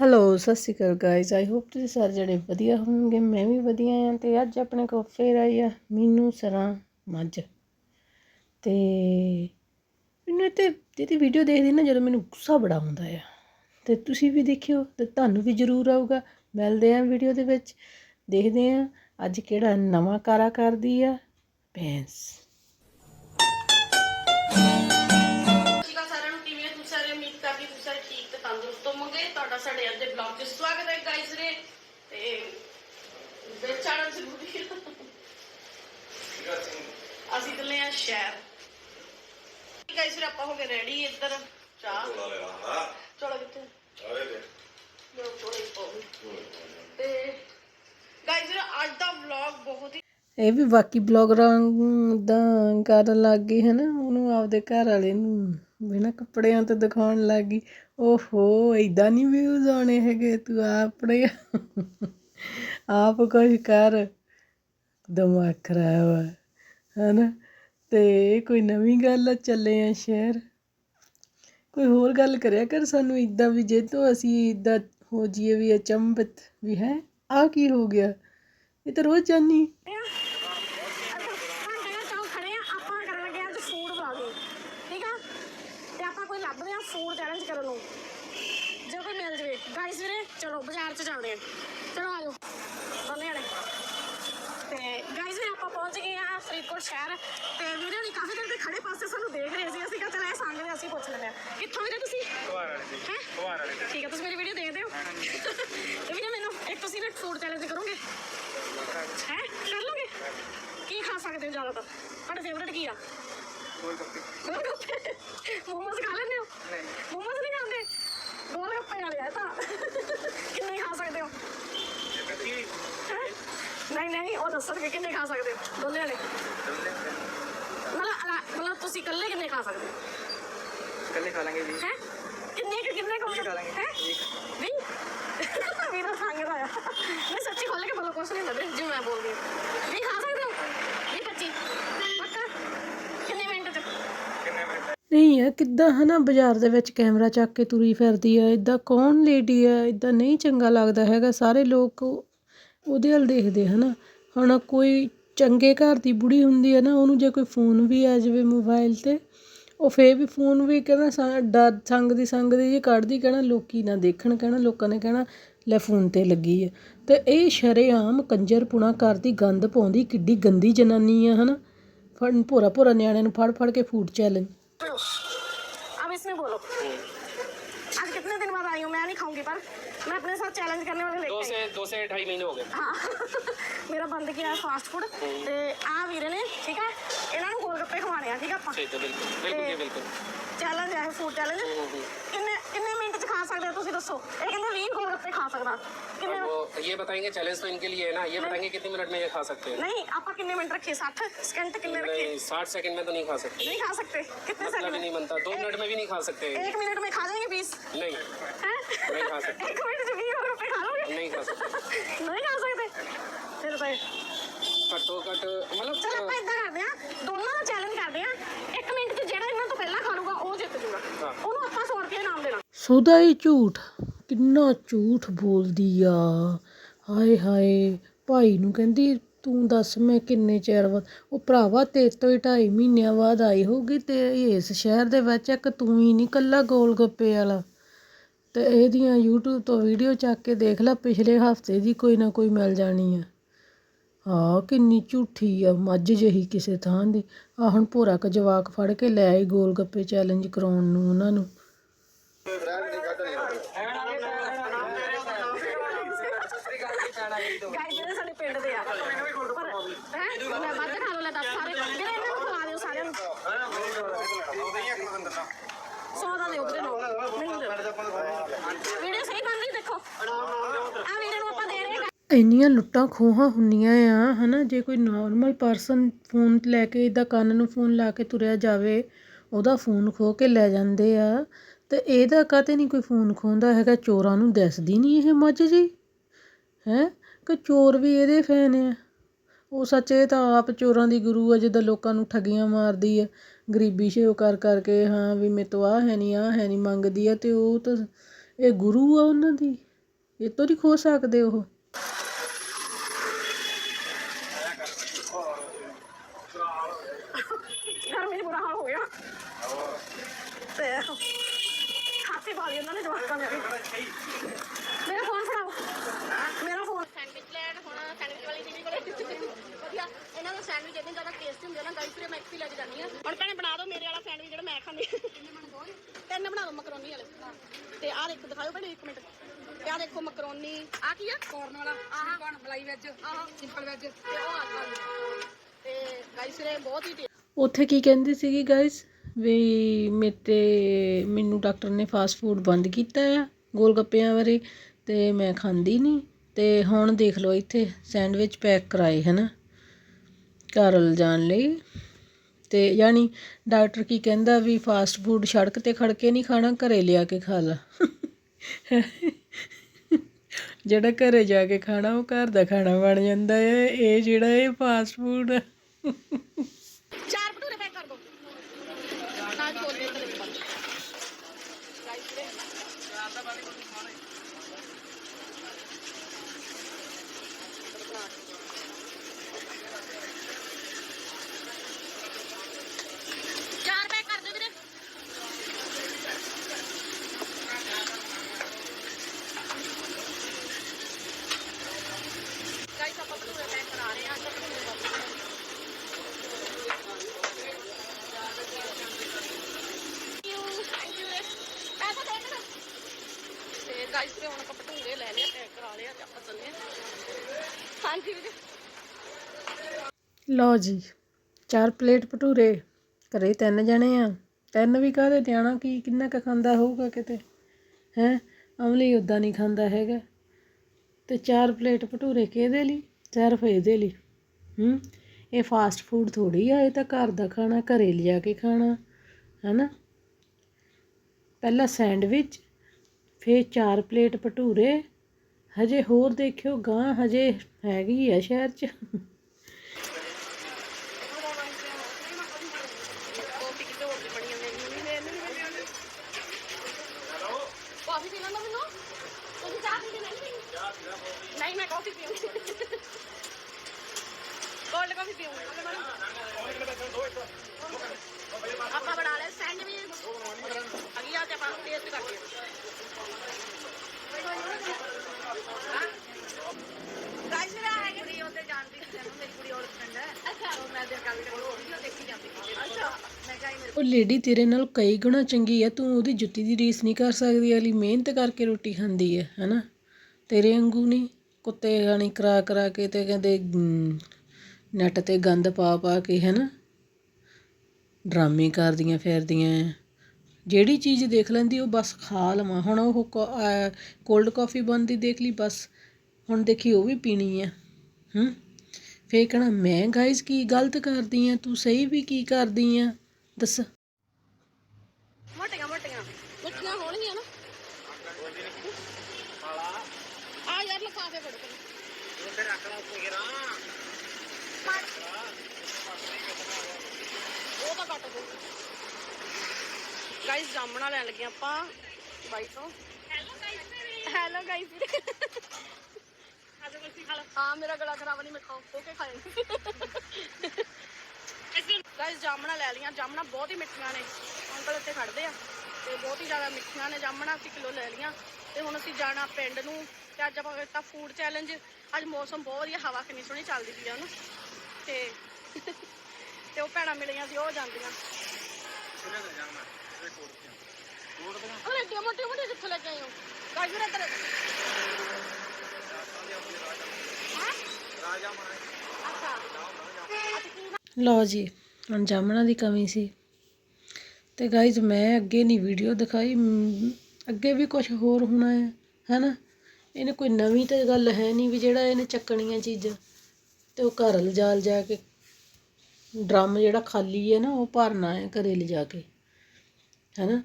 Hello ਸਤਿ ਸ਼੍ਰੀ ਅਕਾਲ guys I hope ਤੁਸੀਂ ਸਾਰੇ ਜਿਹੜੇ ਵਧੀਆ ਹੋਵੋਗੇ, ਮੈਂ ਵੀ ਵਧੀਆ ਹਾਂ ਤੇ ਅੱਜ ਆਪਣੇ ਕੋਲ ਫੇਰ ਆਈ ਆ ਮੀਨੂ ਸਰਾਂ ਮੱਝ। ਤੇ ਮੈਨੂੰ ਇਹ ਤੇ ਜਿਹਦੀ ਵੀਡੀਓ ਦੇਖਦੀ ਨਾ ਜਦੋਂ ਮੈਨੂੰ ਗੁੱਸਾ ਬੜਾ ਆਉਂਦਾ ਆ। ਤੇ ਤੁਸੀਂ ਵੀ ਦੇਖਿਓ ਤੇ ਤੁਹਾਨੂੰ ਵੀ ਜ਼ਰੂਰ ਆਊਗਾ। ਮਿਲਦੇ ਆ ਵੀਡੀਓ ਦੇ ਵਿੱਚ, ਦੇਖਦੇ ਆ ਅੱਜ ਕਿਹੜਾ ਨਵਾਂ ਕਾਰਾ ਕਰਦੀ ਆ, ਭੈਂਸ। ਸਾਡੇ ਅੱਜ ਦੇ ਬਲੌਗ 'ਚ ਸਵਾਗਤ ਹੈ ਗਾਇਸ ਰੇ ਤੇ ਬੇਚਾਣਾ ਜ਼ਰੂਰੀ ਹੈ ਅਸੀਂ ਚੱਲੇ ਆ ਸ਼ਹਿਰ। ਗਾਇਸ ਰੇ ਆਪਾਂ ਹੋ ਗਏ ਰੈਡੀ ਇੱਧਰ। ਚਾਹ। ਚਲੋ ਕਿੱਥੇ? ਲਓ ਚੋਲੇ ਪਾਓ ਤੇ ਗਾਇਸ ਰੇ ਅੱਜ ਦਾ ਵਲੌਗ ਬਹੁਤ ਹੀ ਇਹ ਵੀ ਬਾਕੀ ਬਲੌਗਰਾਂ ਦਾ ਕਰਨ ਲੱਗ ਗਈ ਹੈ ਨਾ ਉਹਨੂੰ ਆਪਦੇ ਘਰ ਵਾਲੇ ਨੂੰ। ਬਿਨਾਂ ਕੱਪੜਿਆਂ ਤੋਂ ਦਿਖਾਉਣ ਲੱਗ ਗਈ। ਓਹੋ ਇਦਾਂ ਨਹੀਂ ਵਿਊਜ਼ ਆਉਣੇ ਹੈਗੇ? ਤੂੰ ਆਪਣੇ ਆਪ ਕੁਝ ਕਰ। ਦਿਮਾਗ ਖਰਾਬ ਆ, ਹਨਾ? ਤੇ ਕੋਈ ਨਵੀਂ ਗੱਲ ਚੱਲੇ ਆ ਸ਼ਹਿਰ। ਕੋਈ ਹੋਰ ਗੱਲ ਕਰਿਆ ਕਰ ਸਾਨੂੰ ਇਦਾਂ ਵੀ, ਜੇ ਤੋਂ ਅਸੀਂ ਇਦਾਂ ਹੋ ਜੀਏ ਵੀ ਅਚੰਭਿਤ ਵੀ ਹੈ। ਆ ਕੀ ਹੋ ਗਿਆ? ਇਹ ਤਾਂ ਰੋਜ਼ ਜਾਨੀ ਘੰਟੇ ਦਾ ਚੌਕ ਖੜੇ ਆ ਆਪਾਂ ਕਰਨ ਲੱਗੇ ਅੱਜ ਫੂਡ ਵਲੌਗਿੰਗ ਠੀਕ ਆ ਤੇ ਆਪਾਂ ਕੋਈ ਲੱਭਦੇ ਆ ਫੂਡ ਚੈਲੰਜ ਕਰਨ ਨੂੰ ਜੇ ਕੋਈ ਮਿਲ ਜਵੇ ਗਾਇਸ ਵੀਰੇ ਬਾਜ਼ਾਰ 'ਚ ਚੱਲਦੇ ਆ। ਚਲੋ ਆਜੋ ਦੋਨੇ ਜਣੇ ਤੇ ਗਾਇਸ ਵੀਰੇ ਆਪਾਂ ਪਹੁੰਚ ਗਏ ਆ ਫਰੀਦਕੋਟ ਸ਼ਹਿਰ। ਤੇ ਵੀਰੇ ਨਹੀਂ ਕਾਫੀ ਦੇਰ ਦੇ ਖੜੇ ਪਾਸੇ ਸਾਨੂੰ ਦੇਖ ਰਹੇ ਸੀ ਅਸੀਂ ਕਿਹਾ ਚਲ ਇਹ ਸੰਗ ਦੇ ਅਸੀਂ ਪੁੱਛ ਲੈਂਦੇ ਆ ਕਿੱਥੋਂ ਵੀਰੇ ਤੁਸੀਂ? ਹੈ? ਠੀਕ ਆ ਤੁਸੀਂ ਮੇਰੀ ਵੀਡੀਓ ਦੇਖਦੇ ਹੋ? ਤੇ ਵੀਰੇ ਮੈਨੂੰ ਇੱਕ ਤੁਸੀਂ ਨਾ ਫੂਡ ਚੈਲੰਜ ਕਰੋਗੇ। ਹੈ? ਕਰ ਲੋਗੇ? ਕੀ ਖਾ ਸਕਦੇ ਹੋ ਜ਼ਿਆਦਾਤਰ? ਤੁਹਾਡਾ ਫੇਵਰਟ ਕੀ ਆ? ਗੋਲ ਗੱਪੇ ਮੋਮੋਸ ਖਾ ਲੈਂਦੇ ਹੋ? ਨਹੀਂ। ਮੋਮੋਸ ਨਹੀਂ ਗੋਲ ਗੱਪੇ ਵਾਲੇ ਆ ਤਾਂ ਕਿੰਨੇ ਖਾ ਸਕਦੇ ਹੋ? ਨਹੀਂ ਨਹੀਂ ਉਹ ਦੱਸਣਗੇ ਕਿੰਨੇ ਖਾ ਸਕਦੇ ਹੋ ਦੋਨੇ ਵਾਲੇ ਮਤਲਬ ਮਤਲਬ ਤੁਸੀਂ ਇਕੱਲੇ ਕਿੰਨੇ ਖਾ ਸਕਦੇ ਹੋ ਕੱਲੇ ਖਾ ਲਾਂਗੇ ਜੀ ਹੈ ਕਿੰਨੇ ਕੁ- ਕਿੰਨੇ ਕੋ ਖਾ ਲਾਂਗੇ। ਹੈ ਨਹੀਂ ਵੀਰਾ ਸੰਗਦਾ ਆ ਮੈਂ ਸੱਚੀ ਖੋਲ ਕੇ ਬੋਲੋ ਕੁਛ ਨਹੀਂ ਲੱਗਦਾ ਜਿਵੇਂ ਮੈਂ ਬੋਲਦੀ ਹੋ ਨਹੀਂ ਕੱਚੀ ਪੱਕਾ ਕਿੰਨੇ ਮਿੰਟ ਚ ਨਹੀਂ ਹੈ ਕਿੱਦਾਂ ਹੈ ਨਾ ਬਾਜ਼ਾਰ ਦੇ ਵਿੱਚ ਕੈਮਰਾ ਚੱਕ ਕੇ ਤੁਰੀ ਫਿਰਦੀ ਆ ਇੱਦਾਂ ਕੌਣ ਲੇਡੀ ਆ ਇੱਦਾਂ ਨਹੀਂ ਚੰਗਾ ਲੱਗਦਾ ਹੈਗਾ, ਸਾਰੇ ਲੋਕ ਉਹਦੇ ਵੱਲ ਦੇਖਦੇ ਹੈ ਨਾ ਹੁਣ ਕੋਈ ਚੰਗੇ ਘਰ ਦੀ ਬੁੜੀ ਹੁੰਦੀ ਹੈ ਨਾ, ਉਹਨੂੰ ਜੇ ਕੋਈ ਫੋਨ ਵੀ ਆ ਜਾਵੇ ਮੋਬਾਈਲ ਤੇ, ਉਹ ਫੇਰ ਵੀ ਫੋਨ ਵੀ ਕਹਿੰਦਾ ਸਾ- ਡਰ ਸੰਗ ਦੀ ਸੰਗ ਦੀ ਜੇ ਕੱਢਦੀ, ਕਹਿਣਾ ਲੋਕੀ ਨਾ ਦੇਖਣ, ਕਹਿਣਾ ਲੋਕਾਂ ਨੇ ਕਹਿਣਾ, ਲੈ ਫੋਨ ਤੇ ਲੱਗੀ ਆ। ਤੇ ਇਹ ਸ਼ਰੇਆਮ ਕੰਜਰਪੁਣਾ ਕਰਦੀ ਗੰਦ ਪਾਉਂਦੀ, ਕਿੱਡੀ ਗੰਦੀ ਜਨਾਨੀ ਆ ਹਨਾ। ਫੜ ਭੋਰਾ ਭੋਰਾ ਨਿਆਣਿਆਂ ਨੂੰ ਫੜ ਫੜ ਕੇ ਫੂਡ ਚੈਲੰਜ अब इसमें बोलो आज कितने दिन बाद आई हूँ मैं नहीं खाऊंगी पर मैं अपने साथ चैलेंज करने वाले ਦੋ लेके आई ਸੇ ਦੋ ਸੇ ਢਾਈ ਮਹੀਨੇ ਹੋ ਗਏ ਹਾਂ ਮੇਰਾ ਬੰਦ ਕੀਤਾ ਫਾਸਟ ਫੂਡ ਤੇ ਆ ਵੀਰੇ ਨੇ ਠੀਕ ਹੈ ਇਹਨਾਂ ਨੂੰ ਗੋਲ ਗੱਪੇ ਖਵਾਣੇ ਆ ਠੀਕ ਆ ਆਪਾਂ ਠੀਕ ਹੈ ਬਿਲਕੁਲ ਬਿਲਕੁਲ ਜੀ ਬਿਲਕੁਲ ਚੈਲੰਜ ਹੈ ਫੂਡ ਚੈਲੰਜ ਕਿੰਨੇ ਕਿੰਨੇ ਮਿੰਟ ਚ ਖਾ ਸਕਦੇ ਹੋ ਤੁਸੀਂ ਦੱਸੋ ਇਹ ਕਹਿੰਦੇ 20 ਗੋਲ ਗੱਪੇ ਖਾ ਸਕਦਾ ਕਿੰਨੇ और वो ये बताएंगे चैलेंज तो इनके लिए है ना ये बताएंगे कितने मिनट में ये खा सकते हैं ਨਹੀਂ ਆਪਾਂ ਕਿੰਨੇ ਮਿੰਟ ਰੱਖੇ 60 ਸਕਿੰਟ ਕਿੰਨੇ ਰੱਖੇ नहीं साठ सेकंड में तो नहीं खा सकते नहीं खा सकते कितने मतलब ही सेकंड नहीं बनता दो मिनट में भी नहीं खा सकते एक मिनट में खा जाएंगे बीस नहीं हैं नहीं खा सकते एक मिनट से बीस गोल गप्पे खा लोगे नहीं खा सकते ਨਹੀਂ ਖਾ ਸਕਦੇ ਫਿਰ ਤਾਂ घट्टो घट ਚਲ मतलब ਆਪਾਂ ਇਦਾਂ ਕਰਦੇ ਆ ਦੋਨਾਂ ਦਾ ਸੁਦਾ ਹੀ ਝੂਠ? ਕਿੰਨਾ ਝੂਠ ਬੋਲਦੀ ਆ। ਹਾਏ ਹਾਏ, ਭਾਈ ਨੂੰ ਕਹਿੰਦੀ, ਤੂੰ ਦੱਸ ਮੈਂ ਕਿੰਨੇ ਚਿਰ ਬਾਅਦ ਉਹ ਭਰਾਵਾ, ਤੇਰੇ ਤੋਂ ਹੀ ਢਾਈ ਮਹੀਨਿਆਂ ਬਾਅਦ ਆਈ ਹੋਊਗੀ ਤੇ ਇਸ ਸ਼ਹਿਰ ਦੇ ਵਿੱਚ ਇੱਕ ਤੂੰ ਹੀ ਨਹੀਂ, ਇਕੱਲਾ ਗੋਲ ਗੱਪੇ ਵਾਲਾ। ਤੇ ਇਹਦੀਆਂ ਯੂਟਿਊਬ ਤੋਂ ਵੀਡੀਓ ਚੱਕ ਕੇ ਦੇਖ ਲੈ, ਪਿਛਲੇ ਹਫ਼ਤੇ ਦੀ ਕੋਈ ਨਾ ਕੋਈ ਮਿਲ ਜਾਣੀ ਆ। ਹਾਂ ਕਿੰਨੀ ਝੂਠੀ ਆ, ਮੱਝ ਜਿਹੀ ਕਿਸੇ ਥਾਂ ਦੀ। ਆ ਹੁਣ ਭੋਰਾ ਕ ਜਵਾਕ ਫੜ ਕੇ ਲੈ ਆਈ ਗੋਲ ਗੱਪੇ ਚੈਲੰਜ ਕਰਾਉਣ ਨੂੰ ਉਹਨਾਂ ਨੂੰ। ਗਾਈ ਜਿਹੜੇ ਸਾਡੇ ਪਿੰਡ ਦੇ ਆ, ਪਰ ਹੈ? ਮੈਂ ਵੱਧ ਖਾ ਲੋ ਲੈ ਦੱਸ ਸਾਰੇ ਜਿਹੜੇ ਇਹਨਾਂ ਨੂੰ ਖਵਾ ਦਿਓ ਸਾਰਿਆਂ ਨੂੰ। 100 ਦਾ ਦਿਓ ਵੀਰੇ ਨੋ ਮੈਨੂੰ ਦਿਓ ਵੀਡੀਓ ਸਹੀ ਬਣ ਰਹੀ ਦੇਖੋ। ਆ ਵੀਰੇ ਨੂੰ ਆਪਾਂ ਦੇ ਰਹੇ ਹਾਂ। ਇੰਨੀਆਂ ਲੁੱਟਾਂ ਖੋਹਾਂ ਹੁੰਦੀਆਂ ਆ, ਹਨਾ? ਜੇ ਕੋਈ ਨਾਰਮਲ ਪਰਸਨ ਫੋਨ ਲੈ ਕੇ ਇਦਾਂ ਕੰਨ ਨੂੰ ਫੋਨ ਲਾ ਕੇ ਤੁਰਿਆ ਜਾਵੇ, ਉਹਦਾ ਫੋਨ ਖੋ ਕੇ ਲੈ ਜਾਂਦੇ ਆ। ਤੇ ਇਹਦਾ ਕਾਤੇ ਨਹੀਂ ਕੋਈ ਫੋਨ ਖੋਂਦਾ ਹੈਗਾ? ਚੋਰਾਂ ਨੂੰ ਦਿਸਦੀ ਨਹੀਂ ਇਹ ਮੱਝ ਜੀ। ਹੈਂ? ਕਿ ਚੋਰ ਵੀ ਇਹਦੇ ਫੈਨ ਆ। ਉਹ ਸੱਚ ਇਹ ਤਾਂ ਆਪ ਚੋਰਾਂ ਦੀ ਗੁਰੂ ਆ, ਜਿੱਦਾਂ ਲੋਕਾਂ ਨੂੰ ਠੱਗੀਆਂ ਮਾਰਦੀ ਆ। ਗਰੀਬੀ ਸ਼ੇਵ ਕਰ ਕਰਕੇ ਹਾਂ ਵੀ ਮੇਰੇ ਤੋਂ ਆਹ ਹੈ ਨਹੀਂ, ਆਹ ਹੈ ਨਹੀਂ ਮੰਗਦੀ ਆ ਅਤੇ ਉਹ ਤਾਂ ਇਹ ਗੁਰੂ ਆ ਉਹਨਾਂ ਦੀ। ਇਹ ਤੋਂ ਨਹੀਂ ਖੋ ਸਕਦੇ ਉਹ ਗਰਮੀ 'ਚ ਬੁਰਾ ਹਾਲ ਹੋ ਗਿਆ ਤੇ ਖਾਤੇ ਪਾ ਲਈ ਉਹਨਾਂ ਨੇ ਜਵਾਕਾਂ ਨੇ ਮੇਰਾ ਫੋਨ ਫੜਾਓ ਮੇਰਾ ਫੋਨ ਸੈਂਡਵਿਚ ਲੈਣ ਹੁਣ ਸੈਂਡਵਿਚ ਵਾਲੀ ਦੀਦੀ ਕੋਲੇ ਵਧੀਆ ਇਹਨਾਂ ਦਾ ਸੈਂਡਵਿਚ ਇੰਨੇ ਜ਼ਿਆਦਾ ਟੇਸਟੀ ਹੁੰਦੇ ਨਾ ਗਾਈਸ ਫਿਰ ਮੈਂ ਇੱਕ ਹੀ ਲੈ ਕੇ ਜਾਂਦੀ ਆ ਹੁਣ ਭੈਣੇ ਬਣਾ ਦਿਓ ਮੇਰੇ ਵਾਲਾ ਸੈਂਡਵਿਚ ਜਿਹੜਾ ਮੈਂ ਖਾਂਦੀ ਤਿੰਨ ਬਣਾ ਦਿਓ ਮਕਰੋਨੀ ਵਾਲੇ ਤੇ ਆਹ ਦੇਖੋ ਦਿਖਾਓ ਭੈਣੇ ਇੱਕ ਮਿੰਟ ਆਹ ਦੇਖੋ ਮਕਰੋਨੀ। ਆਹ ਕੀ ਆ? ਕੋਰਨ ਵਾਲਾ। ਆਹ। ਕੋਰਨ ਮਲਾਈ ਵੈਜ ਆਹ। ਸਿੰਪਲ ਵੈਜ ਤੇ ਉਹ ਆ ਤੇ ਗਾਈਸ ਇਹ ਬਹੁਤ ਹੀ ਉੱਥੇ ਕੀ ਕਹਿੰਦੀ ਸੀਗੀ ਗਾਇਸ ਵੀ ਮੇਤੇ ਮੈਨੂੰ ਡਾਕਟਰ ਨੇ ਫਾਸਟ ਫੂਡ ਬੰਦ ਕੀਤਾ ਆ ਗੋਲ ਗੱਪਿਆਂ ਬਾਰੇ ਤੇ ਮੈਂ ਖਾਂਦੀ ਨਹੀਂ ਤੇ ਹੁਣ ਦੇਖ ਲਓ ਇੱਥੇ ਸੈਂਡਵਿਚ ਪੈਕ ਕਰਾਏ ਹਨਾ? ਘਰ ਲਿਜਾਣ ਲਈ। ਤੇ ਯਾਨੀ ਡਾਕਟਰ ਕੀ ਕਹਿੰਦਾ ਵੀ ਫਾਸਟ ਫੂਡ ਸੜਕ ਤੇ ਖੜ ਕੇ ਨਹੀਂ ਖਾਣਾ ਘਰੇ ਲਿਆ ਕੇ ਖਾ ਲਾ। ਜਿਹੜਾ ਘਰ ਜਾ ਕੇ ਖਾਣਾ, ਉਹ ਘਰ ਦਾ ਖਾਣਾ ਬਣ ਜਾਂਦਾ ਹੈ। ਇਹ ਜਿਹੜਾ ਇਹ ਫਾਸਟ ਫੂਡ ਚਾਰ ਭਟੂਰੇ ਪੈਕ ਕਰ ਦੋ। ਹਾਂ ਛੋਲੇ ਤੇ ਗਾਈਸ ਚਾਰ ਪੈਕ ਕਰ ਦਿਓ ਵੀਰੇ ਗਾਈਸ ਆਪਾਂ ਭਟੂਰੇ ਪੈਕ ਕਰਾ ਰਹੇ ਹਾਂ ਅੱਜ ਭਟੂਰੇ ਵਾਪਸ ਤੇ ਗਾਈਸ ਤੇ ਹੁਣ ਆਪਾਂ ਭਟੂਰੇ ਲੈ ਲਿਆ ਪੈਕ ਕਰਾ ਲਿਆ ਤੇ ਆਪਾਂ ਚੱਲੇ ਹਾਂ ਹਾਂਜੀ ਵੀਰੇ ਲਓ ਜੀ, ਚਾਰ ਪਲੇਟ ਭਟੂਰੇ, ਘਰੇ ਤਿੰਨ ਜਣੇ ਆ। ਤਿੰਨ ਵੀ ਕਾਹਦੇ ਨਿਆਣਾ ਕੀ ਕਿੰਨਾ ਕੁ ਖਾਂਦਾ ਹੋਊਗਾ ਕਿਤੇ? ਹੈ? ਅਮਲੀ ਉਦਾਂ ਨਹੀਂ ਖਾਂਦਾ ਹੈਗਾ। ਤੇ ਚਾਰ ਪਲੇਟ ਭਟੂਰੇ ਕਿਹਦੇ ਲਈ? ਸਿਰਫ ਇਹਦੇ ਲਈ। ਹੂੰ? ਇਹ ਫਾਸਟ ਫੂਡ ਥੋੜੀ ਆ, ਇਹ ਤਾਂ ਘਰ ਦਾ ਖਾਣਾ, ਘਰੇ ਲਿਜਾ ਕੇ ਖਾਣਾ, ਹੈਨਾ? ਪਹਿਲਾਂ ਸੈਂਡਵਿਚ, ਫਿਰ ਚਾਰ ਪਲੇਟ ਭਟੂਰੇ। ਹਜੇ ਹੋਰ ਦੇਖਿਓ ਗਾਂ ਹਜੇ ਹੈਗੀ ਆ ਸ਼ਹਿਰ 'ਚ ਕਾਫੀ ਕਿਤੇ ਹੋਰ ਦੀ ਬਣੀ ਜਾਂਦੀ ਮੈਨੂੰ ਨਹੀਂ ਮੈਨੂੰ ਨਹੀਂ ਮਿਲਦੀ ਕਾਫੀ ਪੀਣਾ ਨਾ ਮੈਨੂੰ ਤੁਸੀਂ ਚਾਹ ਪੀਂਦੇ ਨਹੀਂ ਪੀਂਦੇ ਨਹੀਂ ਮੈਂ ਕਾਫੀ ਪੀਉਂਗੀ ਕੋਲਡ ਕਾਫੀ ਪੀਉਂਗੀ ਆਪਾਂ ਬਣਾ ਲਿਆ ਸੈਂਡਵਿਚ। ਅਗੀ ਆ ਤੇ ਆਪਾਂ ਟੇਸਟ ਕਰਦੇ ਹਾਂ। ਗਾਇਸ ਮੇਰਾ ਹੈ ਕਿ ਕੁੜੀ ਉਹਦੇ ਜਾਣਦੀ ਤੈਨੂੰ ਮੇਰੀ ਕੁੜੀ ਹੋਰ ਫਰੈਂਡ ਹੈ। ਅੱਛਾ। ਉਹ ਮੈਂ ਦੇ ਗੱਲ ਕੋਲ ਉਹ ਵੀਡੀਓ ਦੇਖੀ ਜਾਂਦੀ ਅੱਛਾ। ਮੈਂ ਕਿਹਾ ਇਹ ਮੇਰੇ ਉਹ ਲੇਡੀ ਤੇਰੇ ਨਾਲ ਕਈ ਗੁਣਾ ਚੰਗੀ ਹੈ ਤੂੰ ਉਹਦੀ ਜੁੱਤੀ ਦੀ ਰੀਸ ਨਹੀਂ ਕਰ ਸਕਦੀ ਅਲੀ ਮਿਹਨਤ ਕਰਕੇ ਰੋਟੀ ਖਾਂਦੀ ਹੈ ਹਨਾ? ਤੇਰੇ ਵਾਂਗੂ ਨਹੀਂ। ਕੁੱਤੇ ਗਾਣੀ ਕਰਾ ਕਰਾ ਕੇ ਤੇ ਕਹਿੰਦੇ ਨੈਟ ਤੇ ਗੰਦ ਪਾ ਪਾ ਕੇ ਹਨਾ ਡਰਾਮੇ ਕਰਦੀਆਂ ਫਿਰਦੀਆਂ। ਜਿਹੜੀ ਚੀਜ਼ ਦੇਖ ਲੈਂਦੀ ਉਹ ਬਸ ਖਾ ਲਵਾਂ। ਹੁਣ ਉਹ ਕੋਲਡ ਕਾਫੀ ਬਣਦੀ ਦੇਖ ਲਈ ਬਸ ਹੁਣ ਦੇਖੀ ਉਹ ਵੀ ਪੀਣੀ ਹੈ ਹੂੰ? ਫੇਰ ਕਹਣਾ ਮੈਂ ਗਾਇਸ ਕੀ ਗਲਤ ਕਰਦੀ ਆ? ਤੂੰ ਸਹੀ ਵੀ ਕੀ ਕਰਦੀ ਆ? ਦੱਸ। ਮੋਟੀਆਂ ਮੋਟੀਆਂ। ਮਿੱਠੀਆਂ ਹੋਣਗੀਆਂ ਨਾ। ਆ ਯਾਰ ਲਫਾਫੇ ਫੜ ਕੇ। ਉਹ ਤਾਂ ਕੱਟ ਦੋ ਗਾਇਸ ਜਾਮਣਾ ਲੈਣ ਲੱਗੇ ਆਪਾਂ ਬਾਈ ਤੋਂ। ਹੈਲੋ ਗਾਇਸ ਹੈਲੋ ਗਾਇਸ ਹਾਂ ਮੇਰਾ ਗਲਾ ਖਰਾਬ ਨਹੀਂ ਮੈਂ ਖਾਓ ਖੋ ਕੇ ਖਾਏਂਗੀ ਗਾਇਸ ਜਾਮਣਾ ਲੈ ਲਈਆਂ। ਜਾਮਣਾ ਬਹੁਤ ਹੀ ਮਿੱਠੀਆਂ ਨੇ। ਅੰਕਲ ਇੱਥੇ ਖੜਦੇ ਆ। ਤੇ ਬਹੁਤ ਹੀ ਜ਼ਿਆਦਾ ਮਿੱਠੀਆਂ ਨੇ ਜਾਮਣਾ। ਅਸੀਂ ਕਿਲੋ ਲੈ ਲਈਆਂ। ਤੇ ਹੁਣ ਅਸੀਂ ਜਾਣਾ ਪਿੰਡ ਨੂੰ। ਤੇ ਅੱਜ ਆਪਾਂ ਕੀਤਾ ਫੂਡ ਚੈਲੰਜ ਅੱਜ ਮੌਸਮ ਬਹੁਤ ਵਧੀਆ ਹਵਾ ਕਿੰਨੀ ਸੋਹਣੀ ਚੱਲਦੀ ਪਈ ਆ ਨਾ ਤੇ ਤੇ ਉਹ ਭੈਣਾਂ ਮਿਲੀਆਂ ਸੀ ਉਹ ਜਾਂਦੀਆਂ। ਉਹ ਏਡੀਆਂ ਮੋਟੀਆਂ ਮੋਟੀਆਂ ਕਿੱਥੋਂ ਲੈ ਕੇ ਆਏ ਹੋ? ਗਾਇਸ ਵੀਰੇ ਇੱਧਰ। ਅੱਛਾ ਲਓ ਜੀ ਹੁਣ ਜਾਮਣਾ ਦੀ ਕਮੀ ਸੀ। ਤੇ ਗਾਇਜ਼ ਮੈਂ ਅੱਗੇ ਨਹੀਂ ਵੀਡੀਓ ਦਿਖਾਈ ਅੱਗੇ ਵੀ ਕੁਝ ਹੋਰ ਹੋਣਾ ਹੈ ਹੈਨਾ ਇਹਨੇ ਕੋਈ ਨਵੀਂ ਤੇ ਗੱਲ ਹੈ ਨਹੀਂ ਵੀ ਜਿਹੜਾ ਇਹਨੇ ਚੱਕਣੀਆਂ ਚੀਜ਼ਾਂ। ਅਤੇ ਉਹ ਘਰ ਲਿਜਾ ਲਿਜਾ ਕੇ ਡਰਮ ਜਿਹੜਾ ਖਾਲੀ ਹੈ ਨਾ, ਉਹ ਭਰਨਾ ਹੈ ਘਰ ਲਿਜਾ ਕੇ ਹੈ ਨਾ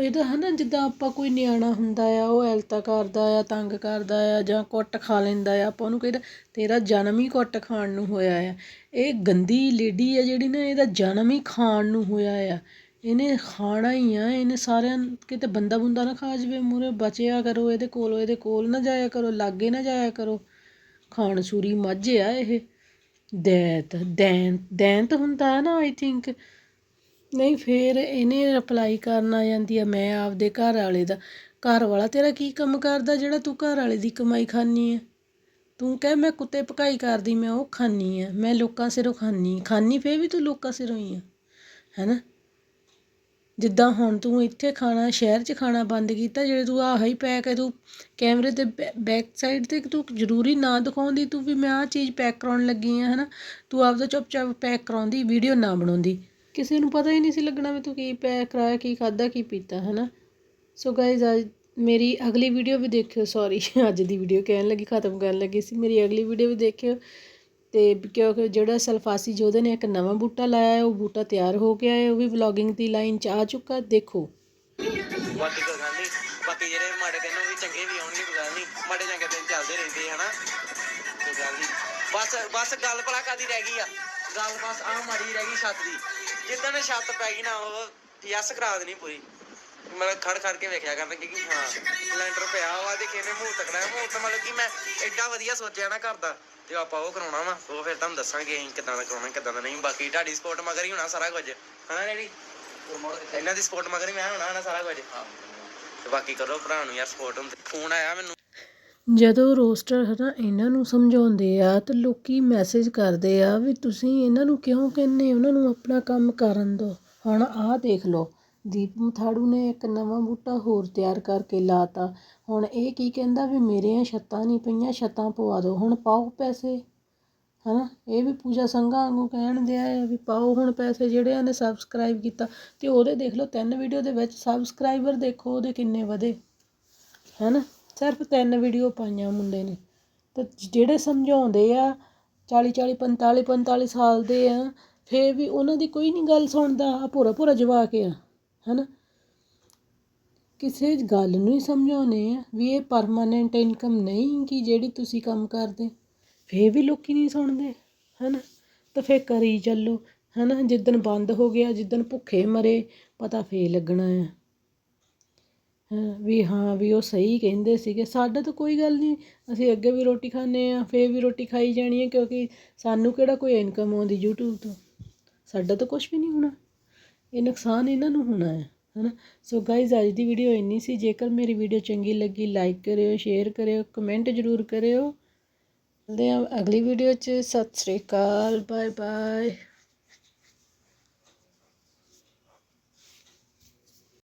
ਇਹਦਾ ਹੈ ਨਾ ਜਿੱਦਾਂ ਆਪਾਂ ਕੋਈ ਨਿਆਣਾ ਹੁੰਦਾ ਆ, ਉਹ ਐਲਤਾ ਕਰਦਾ ਆ, ਤੰਗ ਕਰਦਾ ਆ, ਜਾਂ ਕੁੱਟ ਖਾ ਲੈਂਦਾ ਆ, ਆਪਾਂ ਉਹਨੂੰ ਕਹਿੰਦਾ, ਤੇਰਾ ਜਨਮ ਹੀ ਕੁੱਟ ਖਾਣ ਨੂੰ ਹੋਇਆ ਆ। ਇਹ ਗੰਦੀ ਲੇਡੀ ਆ ਜਿਹੜੀ ਨਾ, ਇਹਦਾ ਜਨਮ ਹੀ ਖਾਣ ਨੂੰ ਹੋਇਆ ਆ। ਇਹਨੇ ਖਾਣਾ ਹੀ ਆ, ਇਹਨੇ ਸਾਰਿਆਂ ਕਿਤੇ ਬੰਦਾ ਬੁੰਦਾ ਨਾ ਖਾ ਜਵੇ ਮੂਰੇ ਬਚਿਆ ਕਰੋ, ਇਹਦੇ ਕੋਲ ਇਹਦੇ ਕੋਲ ਨਾ ਜਾਇਆ ਕਰੋ, ਲਾਗੇ ਨਾ ਜਾਇਆ ਕਰੋ। ਖਾਣ ਸੂਰੀ ਮੱਝ ਆ ਇਹ। ਦੈਂਤ ਦੈਂਤ ਦੈਂਤ ਹੁੰਦਾ ਹੈ ਨਾ ਆਈ ਥਿੰਕ ਨਹੀਂ, ਫੇਰ ਇਹਨੇ ਰਿਪਲਾਈ ਕਰਨ ਆ ਜਾਂਦੀ ਆ, ਮੈਂ ਆਪਦੇ ਘਰ ਵਾਲੇ ਦਾ। ਘਰ ਵਾਲਾ ਤੇਰਾ ਕੀ ਕੰਮ ਕਰਦਾ, ਜਿਹੜਾ ਤੂੰ ਘਰ ਵਾਲੇ ਦੀ ਕਮਾਈ ਖਾਨੀ ਆ? ਤੂੰ ਕਹਿ, ਮੈਂ ਕੁੱਤੇ ਪਕਾਈ ਕਰਦੀ, ਮੈਂ ਉਹ ਖਾਨੀ ਆ। ਮੈਂ ਲੋਕਾਂ ਸਿਰੋਂ ਖਾਨੀ ਖਾਨੀ ਫੇਰ ਵੀ ਤੂੰ ਲੋਕਾਂ ਸਿਰੋਂ ਹੀ ਆ। ਹੈਨਾ? ਜਿੱਦਾਂ ਹੁਣ ਤੂੰ ਇੱਥੇ ਖਾਣਾ, ਸ਼ਹਿਰ 'ਚ ਖਾਣਾ ਬੰਦ ਕੀਤਾ, ਜਿਹੜੇ ਤੂੰ ਆਹ ਹੀ ਪੈਕ ਹੈ, ਤੂੰ ਕੈਮਰੇ ਤੇ ਬੈ ਬੈਕ ਸਾਈਡ ਤੇ ਤੂੰ ਜ਼ਰੂਰੀ ਨਾ ਦਿਖਾਉਂਦੀ, ਤੂੰ ਵੀ ਮੈਂ ਆਹ ਚੀਜ਼ ਪੈਕ ਕਰਾਉਣ ਲੱਗੀ ਹਾਂ ਹੈ ਨਾ ਤੂੰ ਆਪਦਾ ਚੁੱਪ ਚੁੱਪਚਾਪ ਪੈਕ ਕਰਾਉਂਦੀ ਵੀਡੀਓ ਨਾ ਬਣਾਉਂਦੀ। ਕਿਸੇ ਨੂੰ ਪਤਾ ਹੀ ਨਹੀਂ ਸੀ ਲੱਗਣਾ ਵੀ ਤੂੰ ਕੀ ਪੈਕ ਕਰਾਇਆ, ਕੀ ਖਾਦਾ ਕੀ ਪੀਤਾ ਹੈ ਨਾ ਸੋ ਗਾਇਜ਼ ਅੱਜ ਮੇਰੀ ਅਗਲੀ ਵੀਡੀਓ ਵੀ ਦੇਖਿਓ ਸੌਰੀ ਅੱਜ ਦੀ ਵੀਡੀਓ ਕਹਿਣ ਲੱਗੀ, ਖਤਮ ਕਰਨ ਲੱਗੀ ਸੀ। ਮੇਰੀ ਅਗਲੀ ਵੀਡੀਓ ਵੀ ਦੇਖਿਓ। ਤੇ ਕਿਉਂਕਿ ਜਿਹੜਾ ਸਲਫਾਸੀ ਜੋਧੇ ਨੇ ਇੱਕ ਨਵਾਂ ਬੂਟਾ ਲਾਇਆ ਹੈ, ਉਹ ਬੂਟਾ ਤਿਆਰ ਹੋ ਗਿਆ ਹੈ, ਉਹ ਵੀ ਵਲੌਗਿੰਗ ਦੀ ਲਾਈਨ 'ਚ ਆ ਚੁੱਕਾ, ਦੇਖੋ। ਬਾਕੀ ਕੋਈ ਗੱਲ ਨਹੀਂ ਬਾਕੀ ਜਿਹੜੇ ਮਾੜੇ ਦਿਨ ਉਹ ਵੀ ਚੰਗੇ ਵੀ ਆਉਣਗੇ, ਕੋਈ ਗੱਲ ਨਹੀਂ ਮਾੜੇ ਚੰਗੇ ਦਿਨ ਚੱਲਦੇ ਰਹਿੰਦੇ ਹਨਾ? ਕੋਈ ਗੱਲ ਨਹੀਂ ਬਸ ਬਸ ਗੱਲ ਭਲਾ ਕਾਦੀ ਰਹਿ ਗਈ ਆ? ਗੱਲ ਬਸ ਆਹ ਮਾੜੀ ਰਹਿ ਗਈ ਛੱਤ ਦੀ। ਜਿੱਦਣ ਛੱਤ ਪੈ ਗਈ ਨਾ, ਉਹ ਯਸ ਕਰਾ ਦੇਣੀ ਪੂਰੀ। ਮਤਲਬ ਖੜ ਖੜ ਕੇ ਵੇਖਿਆ ਕਰਨਾ ਕਿ ਹਾਂ ਲੈਂਟਰ ਪਿਆ ਵਾ, ਦੇਖੇ ਨੇ ਮੂੰਹ ਤਕੜਾ ਮੂੰਹ ਤਾਂ ਮਤਲਬ ਕਿ ਮੈਂ ਐਡਾ ਵਧੀਆ ਸੋਚਿਆ ਨਾ ਕਰਦਾ ਤੇ ਆਪਾਂ ਉਹ ਕਰਾਉਣਾ ਵਾ, ਉਹ ਫਿਰ ਤੁਹਾਨੂੰ ਦੱਸਾਂਗੇ ਅਸੀਂ ਕਿੱਦਾਂ ਦਾ ਕਰਾਉਣਾ, ਕਿੱਦਾਂ ਦਾ ਨਹੀਂ। ਬਾਕੀ ਤੁਹਾਡੀ ਸਪੋਰਟ ਮਗਰ ਹੀ ਹੋਣਾ ਸਾਰਾ ਕੁਝ। ਹਨਾ ਡੈਡੀ ਇਹਨਾਂ ਦੀ ਸਪੋਰਟ ਮਗਰ ਹੀ ਮੈਂ ਹੋਣਾ ਹਨਾ ਸਾਰਾ ਕੁਝ। ਤੇ ਬਾਕੀ ਕਰੋ ਭਰਾ ਨੂੰ ਯਾਰ ਸਪੋਰਟ ਹੁੰਦੀ। ਫੋਨ ਆਇਆ ਮੈਨੂੰ। ਜਦੋਂ ਰੋਸਟਰ ਹਨਾ ਇਹਨਾਂ ਨੂੰ ਸਮਝਾਉਂਦੇ ਆ, ਤੇ ਲੋਕੀ ਮੈਸੇਜ ਕਰਦੇ ਆ ਵੀ ਤੁਸੀਂ ਇਹਨਾਂ ਨੂੰ ਕਿਉਂ ਕਹਿੰਦੇ ਉਹਨਾਂ ਨੂੰ ਆਪਣਾ ਕੰਮ ਕਰਨ ਦਿਓ। ਹੁਣ ਆਹ ਦੇਖ ਲਓ। ਦੀਪ ਮਥਾੜੂ ਨੇ ਇੱਕ ਨਵਾਂ ਬੂਟਾ ਹੋਰ ਤਿਆਰ ਕਰਕੇ ਲਾਤਾ। ਹੁਣ ਇਹ ਕੀ ਕਹਿੰਦਾ ਵੀ ਮੇਰੀਆਂ ਛੱਤਾਂ ਨਹੀਂ ਪਈਆਂ, ਛੱਤਾਂ ਪਵਾ ਦਿਓ। ਹੁਣ ਪਾਓ ਪੈਸੇ। ਹਨਾ? ਇਹ ਵੀ ਪੂਜਾ ਸੰਘਾਂ ਵਾਂਗੂ ਕਹਿਣ ਦਿਆ ਆ ਵੀ ਪਾਓ ਹੁਣ ਪੈਸੇ। ਜਿਹੜਿਆਂ ਨੇ ਸਬਸਕ੍ਰਾਈਬ ਕੀਤਾ ਤੇ ਉਹਦੇ ਦੇਖ ਲਓ, ਤਿੰਨ ਵੀਡੀਓ ਦੇ ਵਿੱਚ ਸਬਸਕ੍ਰਾਈਬਰ ਦੇਖੋ ਉਹਦੇ ਕਿੰਨੇ ਵਧੇ। ਹੈਨਾ? ਸਿਰਫ ਤਿੰਨ ਵੀਡੀਓ ਪਾਈਆਂ ਮੁੰਡੇ ਨੇ। ਤੇ ਜਿਹੜੇ ਸਮਝਾਉਂਦੇ ਆ 40 40 45 45 ਸਾਲ ਦੇ ਆ, ਫੇਰ ਵੀ ਉਹਨਾਂ ਦੀ ਕੋਈ ਨਹੀਂ ਗੱਲ ਸੁਣਦਾ। ਆ ਭੋਰਾ ਭੋਰਾ ਜਵਾਕ ਆ। ਹੈਨਾ? ਕਿਸੇ ਗੱਲ ਨੂੰ ਹੀ ਸਮਝਾਉਨੇ ਆ ਵੀ ਇਹ ਪਰਮਾਨੈਂਟ ਇਨਕਮ ਨਹੀਂ ਕਿ ਜਿਹੜੀ ਤੁਸੀਂ ਕੰਮ ਕਰਦੇ। ਫੇਰ ਵੀ ਲੋਕੀ ਨਹੀਂ ਸੁਣਦੇ, ਹੈਨਾ? ਤਾਂ ਫੇਰ ਕਰੀ ਚੱਲੋ, ਹੈਨਾ? ਜਿੱਦਣ ਬੰਦ ਹੋ ਗਿਆ, ਜਿੱਦਣ ਭੁੱਖੇ ਮਰੇ, ਪਤਾ ਫੇਰ ਲੱਗਣਾ ਆ। ਹਾਂ, ਵੀ ਹਾਂ, ਵੀ ਉਹ ਸਹੀ ਕਹਿੰਦੇ ਸੀਗੇ। ਸਾਡਾ ਤਾਂ ਕੋਈ ਗੱਲ ਨਹੀਂ, ਅਸੀਂ ਅੱਗੇ ਵੀ ਰੋਟੀ ਖਾਂਦੇ ਆ, ਫੇਰ ਵੀ ਰੋਟੀ ਖਾਈ ਜਾਣੀ ਹੈ ਕਿਉਂਕਿ ਸਾਨੂੰ ਕਿਹੜਾ ਕੋਈ ਇਨਕਮ ਆਉਂਦੀ YouTube ਤੋਂ? ਸਾਡਾ ਤਾਂ ਕੁਝ ਵੀ ਨਹੀਂ ਹੋਣਾ। ਇਹ ਨੁਕਸਾਨ ਇਹਨਾਂ ਨੂੰ ਹੋਣਾ ਹੈ ਹੈ ਨਾ ਸੋ ਗਾਇਜ਼ ਅੱਜ ਦੀ ਵੀਡੀਓ ਇੰਨੀ ਸੀ, ਜੇਕਰ ਮੇਰੀ ਵੀਡੀਓ ਚੰਗੀ ਲੱਗੀ ਲਾਈਕ ਕਰਿਓ ਸ਼ੇਅਰ ਕਰਿਓ ਕਮੈਂਟ ਜ਼ਰੂਰ ਕਰਿਓ। ਮਿਲਦੇ ਹਾਂ ਅਗਲੀ ਵੀਡੀਓ 'ਚ। ਸਤਿ ਸ੍ਰੀ ਅਕਾਲ ਬਾਏ ਬਾਏ